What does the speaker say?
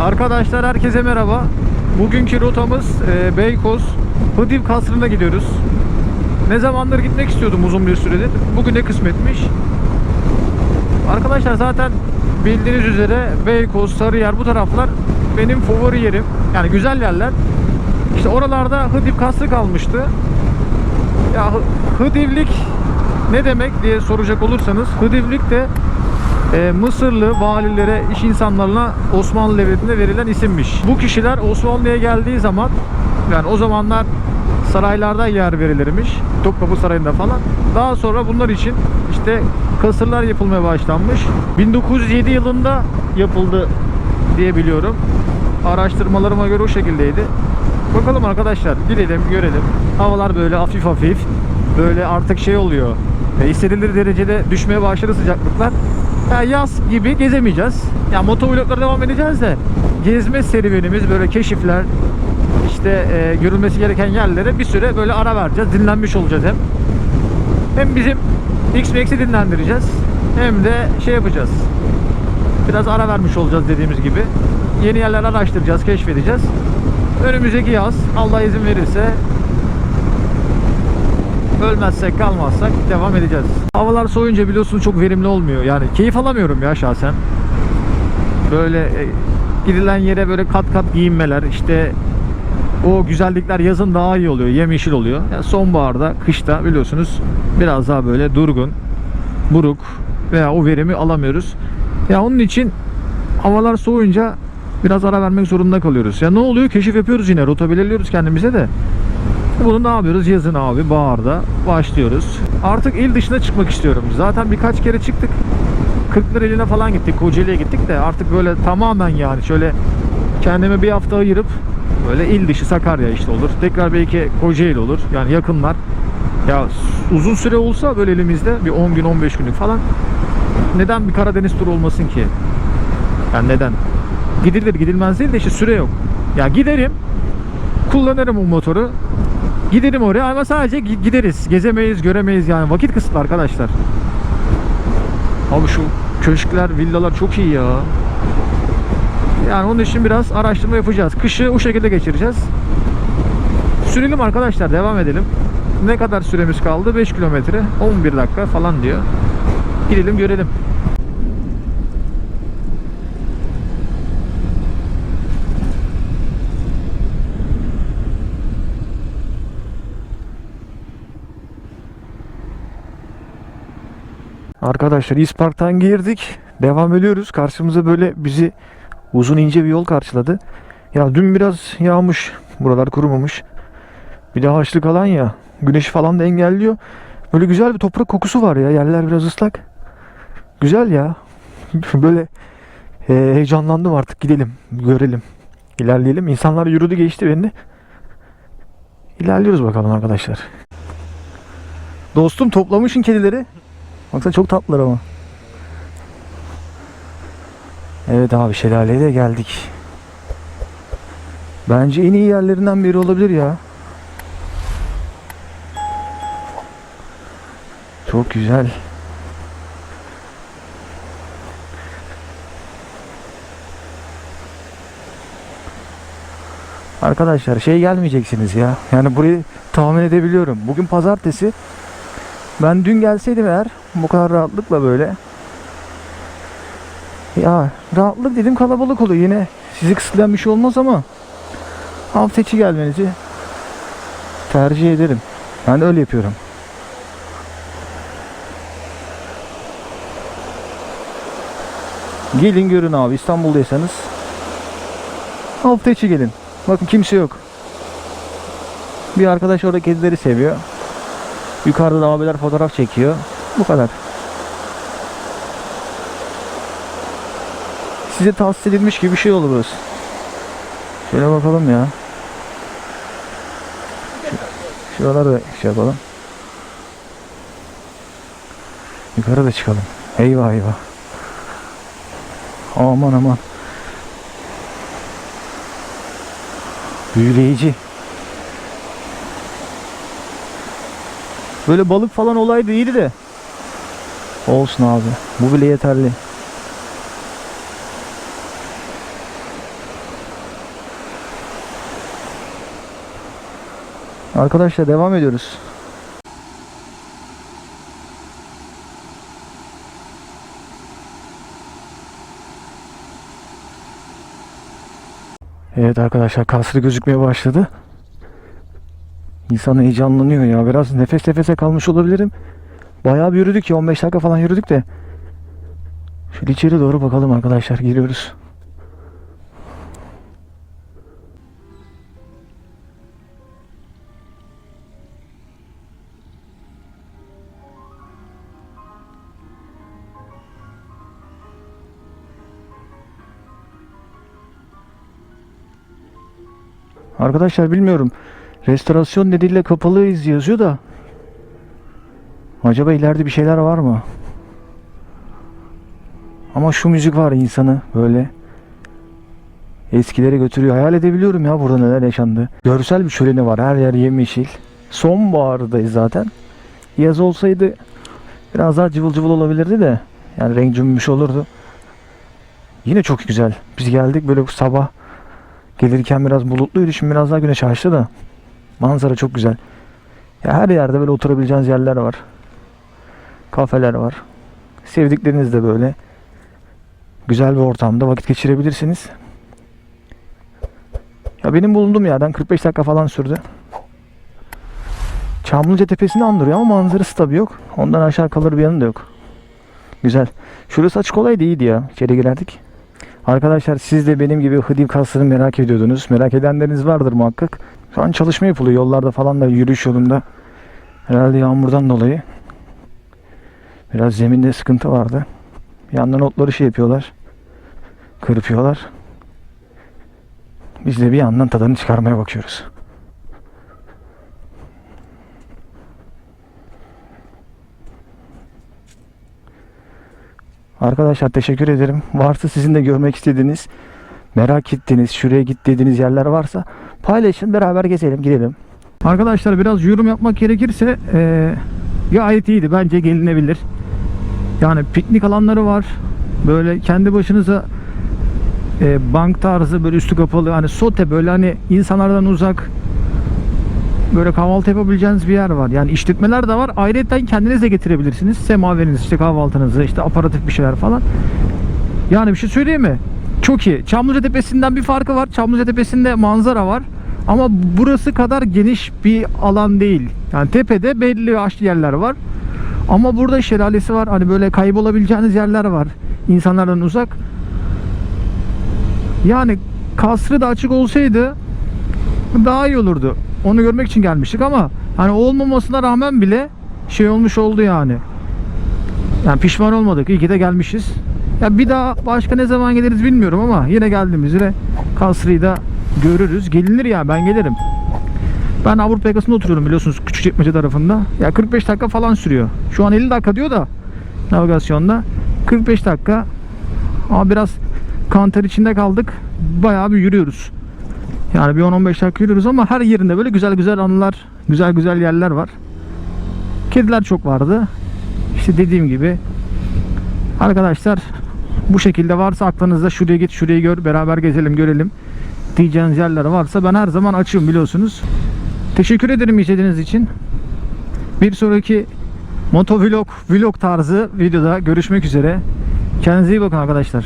Arkadaşlar herkese merhaba. Bugünkü rotamız e, Beykoz Hıdiv Kasrı'na gidiyoruz. Ne zamandır gitmek istiyordum uzun bir süredir. Bugüne kısmetmiş. Arkadaşlar zaten bildiğiniz üzere Beykoz, Sarıyer bu taraflar benim favori yerim. Yani güzel yerler. İşte oralarda Hıdiv Kasrı kalmıştı. Ya Hı- Hıdivlik ne demek diye soracak olursanız Hıdivlik de e, Mısırlı valilere, iş insanlarına Osmanlı Devleti'nde verilen isimmiş. Bu kişiler Osmanlı'ya geldiği zaman yani o zamanlar saraylarda yer verilirmiş. Topkapı Sarayı'nda falan. Daha sonra bunlar için işte kasırlar yapılmaya başlanmış. 1907 yılında yapıldı diye biliyorum. Araştırmalarıma göre o şekildeydi. Bakalım arkadaşlar gidelim görelim. Havalar böyle hafif hafif böyle artık şey oluyor. E, hissedilir derecede düşmeye başladı sıcaklıklar. Ya yaz gibi gezemeyeceğiz. Ya motovloglara devam edeceğiz de gezme serüvenimiz böyle keşifler işte e, görülmesi gereken yerlere bir süre böyle ara vereceğiz. Dinlenmiş olacağız hem. Hem bizim X-Max'i dinlendireceğiz. Hem de şey yapacağız. Biraz ara vermiş olacağız dediğimiz gibi. Yeni yerler araştıracağız, keşfedeceğiz. Önümüzdeki yaz Allah izin verirse ölmezsek kalmazsak devam edeceğiz. Havalar soğuyunca biliyorsunuz çok verimli olmuyor. Yani keyif alamıyorum ya şahsen. Böyle e, gidilen yere böyle kat kat giyinmeler işte o güzellikler yazın daha iyi oluyor. Yemyeşil oluyor. Yani sonbaharda, kışta biliyorsunuz biraz daha böyle durgun, buruk veya o verimi alamıyoruz. Ya onun için havalar soğuyunca biraz ara vermek zorunda kalıyoruz. Ya ne oluyor? Keşif yapıyoruz yine. Rota belirliyoruz kendimize de. Bunu ne yapıyoruz? Yazın abi baharda başlıyoruz. Artık il dışına çıkmak istiyorum. Zaten birkaç kere çıktık. Kırklareli'ne falan gittik. Kocaeli'ye gittik de artık böyle tamamen yani şöyle kendime bir hafta ayırıp böyle il dışı Sakarya işte olur. Tekrar belki Kocaeli olur. Yani yakınlar. Ya uzun süre olsa böyle elimizde bir 10 gün 15 günlük falan neden bir Karadeniz turu olmasın ki? Yani neden? Gidilir gidilmez değil de işte süre yok. Ya giderim kullanırım o motoru. Giderim oraya ama sadece gi- gideriz. Gezemeyiz, göremeyiz yani. Vakit kısıtlı arkadaşlar. Abi şu köşkler, villalar çok iyi ya. Yani onun için biraz araştırma yapacağız. Kışı o şekilde geçireceğiz. Sürelim arkadaşlar, devam edelim. Ne kadar süremiz kaldı? 5 kilometre, 11 dakika falan diyor. Gidelim görelim. Arkadaşlar İspark'tan girdik. Devam ediyoruz. Karşımıza böyle bizi uzun ince bir yol karşıladı. Ya dün biraz yağmış. Buralar kurumamış. Bir de haçlık alan ya. Güneşi falan da engelliyor. Böyle güzel bir toprak kokusu var ya. Yerler biraz ıslak. Güzel ya. Böyle e, heyecanlandım artık. Gidelim. Görelim. İlerleyelim. İnsanlar yürüdü geçti beni. İlerliyoruz bakalım arkadaşlar. Dostum toplamışın kedileri. Baksana çok tatlılar ama. Evet abi şelaleye de geldik. Bence en iyi yerlerinden biri olabilir ya. Çok güzel. Arkadaşlar şey gelmeyeceksiniz ya. Yani burayı tahmin edebiliyorum. Bugün pazartesi. Ben dün gelseydim eğer bu kadar rahatlıkla böyle ya rahatlık dedim kalabalık oluyor yine sizi kısıtlayan bir şey olmaz ama hafta içi gelmenizi tercih ederim. Ben de öyle yapıyorum. Gelin görün abi İstanbul'daysanız hafta içi gelin. Bakın kimse yok. Bir arkadaş orada kedileri seviyor. Yukarıda da abiler fotoğraf çekiyor. Bu kadar. Size tahsis edilmiş gibi bir şey olur burası. Şöyle bakalım ya. Şu- Şuraları şey yapalım. Yukarı da çıkalım. Eyvah eyvah. Aman aman. Büyüleyici. Böyle balık falan olaydı iyiydi de. Olsun abi. Bu bile yeterli. Arkadaşlar devam ediyoruz. Evet arkadaşlar kasrı gözükmeye başladı. İnsan heyecanlanıyor ya. Biraz nefes nefese kalmış olabilirim. Bayağı bir yürüdük ya 15 dakika falan yürüdük de. Şöyle içeri doğru bakalım arkadaşlar giriyoruz. Arkadaşlar bilmiyorum. Restorasyon nedeniyle kapalıyız yazıyor da. Acaba ileride bir şeyler var mı? Ama şu müzik var insanı böyle eskilere götürüyor. Hayal edebiliyorum ya burada neler yaşandı. Görsel bir şöleni var. Her yer yemyeşil. Sonbahardayız zaten. Yaz olsaydı biraz daha cıvıl cıvıl olabilirdi de. Yani renk cümbüş olurdu. Yine çok güzel. Biz geldik böyle sabah gelirken biraz bulutluydu. Şimdi biraz daha güneş açtı da. Manzara çok güzel. Ya her yerde böyle oturabileceğiniz yerler var. Kafeler var. Sevdikleriniz de böyle güzel bir ortamda vakit geçirebilirsiniz. Ya benim bulunduğum yerden 45 dakika falan sürdü. Çamlıca Tepesi'ni andırıyor ama manzarası tabii yok. Ondan aşağı kalır bir yanı da yok. Güzel. Şurası açık olaydı iyiydi ya. İçeri girerdik. Arkadaşlar siz de benim gibi Hıdiv kasını merak ediyordunuz. Merak edenleriniz vardır muhakkak. Şu an çalışma yapılıyor. Yollarda falan da yürüyüş yolunda. Herhalde yağmurdan dolayı. Biraz zeminde sıkıntı vardı. Bir yandan otları şey yapıyorlar. Kırpıyorlar. Biz de bir yandan tadını çıkarmaya bakıyoruz. Arkadaşlar teşekkür ederim. Varsa sizin de görmek istediğiniz, merak ettiğiniz, şuraya git dediğiniz yerler varsa paylaşın beraber gezelim gidelim. Arkadaşlar biraz yorum yapmak gerekirse eee gayet iyiydi. Bence gelinebilir. Yani piknik alanları var. Böyle kendi başınıza eee, bank tarzı böyle üstü kapalı hani sote böyle hani insanlardan uzak böyle kahvaltı yapabileceğiniz bir yer var. Yani işletmeler de var. Ayrıca kendiniz de getirebilirsiniz. Semaveriniz işte kahvaltınızı işte aparatif bir şeyler falan. Yani bir şey söyleyeyim mi? Çok iyi. Çamlıca Tepesi'nden bir farkı var. Çamlıca Tepesi'nde manzara var. Ama burası kadar geniş bir alan değil. Yani tepede belli açlı yerler var. Ama burada şelalesi var. Hani böyle kaybolabileceğiniz yerler var. İnsanlardan uzak. Yani kasrı da açık olsaydı daha iyi olurdu. Onu görmek için gelmiştik ama hani olmamasına rağmen bile şey olmuş oldu yani. Yani pişman olmadık. İyi ki de gelmişiz. Ya bir daha başka ne zaman geliriz bilmiyorum ama yine geldiğimizde Kasrı'yı da görürüz. Gelinir ya ben gelirim. Ben Avrupa yakasında oturuyorum biliyorsunuz Küçükçekmece tarafında. Ya 45 dakika falan sürüyor. Şu an 50 dakika diyor da navigasyonda. 45 dakika. Ama biraz kanter içinde kaldık. Bayağı bir yürüyoruz. Yani bir 10-15 dakika yürüyoruz ama her yerinde böyle güzel güzel anılar, güzel güzel yerler var. Kediler çok vardı. İşte dediğim gibi arkadaşlar bu şekilde varsa aklınızda şuraya git şurayı gör beraber gezelim görelim diyeceğiniz yerler varsa ben her zaman açığım biliyorsunuz. Teşekkür ederim izlediğiniz için. Bir sonraki motovlog, vlog tarzı videoda görüşmek üzere. Kendinize iyi bakın arkadaşlar.